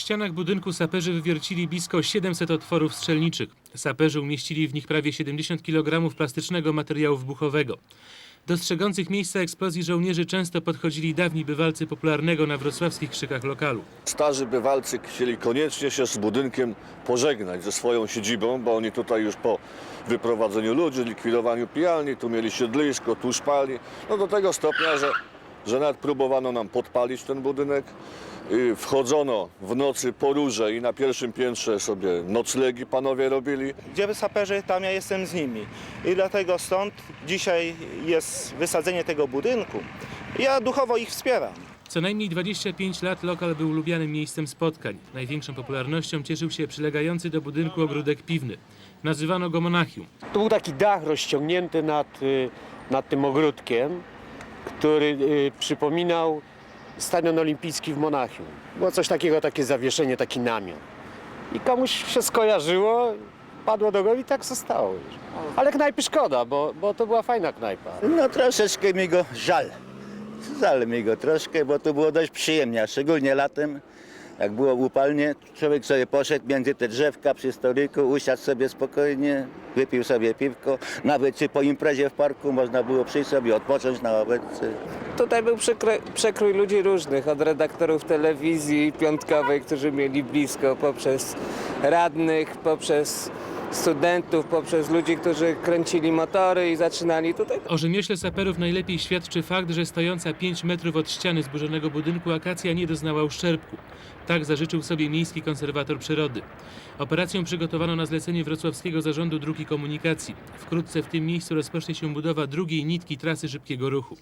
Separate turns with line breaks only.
ścianach budynku saperzy wywiercili blisko 700 otworów strzelniczych. Saperzy umieścili w nich prawie 70 kg plastycznego materiału wybuchowego. Dostrzegących miejsca eksplozji żołnierzy często podchodzili dawni bywalcy popularnego na wrocławskich krzykach lokalu.
Starzy bywalcy chcieli koniecznie się z budynkiem pożegnać, ze swoją siedzibą, bo oni tutaj już po wyprowadzeniu ludzi, likwidowaniu pijalni, tu mieli siedlisko, tu szpali. No do tego stopnia, że, że nawet próbowano nam podpalić ten budynek. Wchodzono w nocy po róże i na pierwszym piętrze sobie noclegi panowie robili.
Gdzie saperzy, tam ja jestem z nimi. I dlatego stąd dzisiaj jest wysadzenie tego budynku. Ja duchowo ich wspieram.
Co najmniej 25 lat lokal był lubianym miejscem spotkań. Największą popularnością cieszył się przylegający do budynku ogródek piwny. Nazywano go Monachium.
To był taki dach rozciągnięty nad, y, nad tym ogródkiem, który y, przypominał stadion olimpijski w Monachium. Było coś takiego, takie zawieszenie, taki namiot. I komuś się skojarzyło, padło do głowy i tak zostało. Ale knajpy szkoda, bo, bo to była fajna knajpa.
No troszeczkę mi go żal. Żal mi go troszkę, bo to było dość przyjemnie, szczególnie latem, jak było upalnie, człowiek sobie poszedł między te drzewka przy stoliku, usiadł sobie spokojnie, wypił sobie piwko, nawet czy po imprezie w parku można było przyjść sobie odpocząć na ławeczce.
Tutaj był przekrój ludzi różnych, od redaktorów telewizji piątkowej, którzy mieli blisko, poprzez radnych, poprzez studentów, poprzez ludzi, którzy kręcili motory i zaczynali tutaj.
O rzemiośle saperów najlepiej świadczy fakt, że stojąca 5 metrów od ściany zburzonego budynku akacja nie doznała uszczerbku. Tak zażyczył sobie miejski konserwator przyrody. Operację przygotowano na zlecenie Wrocławskiego Zarządu Dróg i Komunikacji. Wkrótce w tym miejscu rozpocznie się budowa drugiej nitki trasy szybkiego ruchu.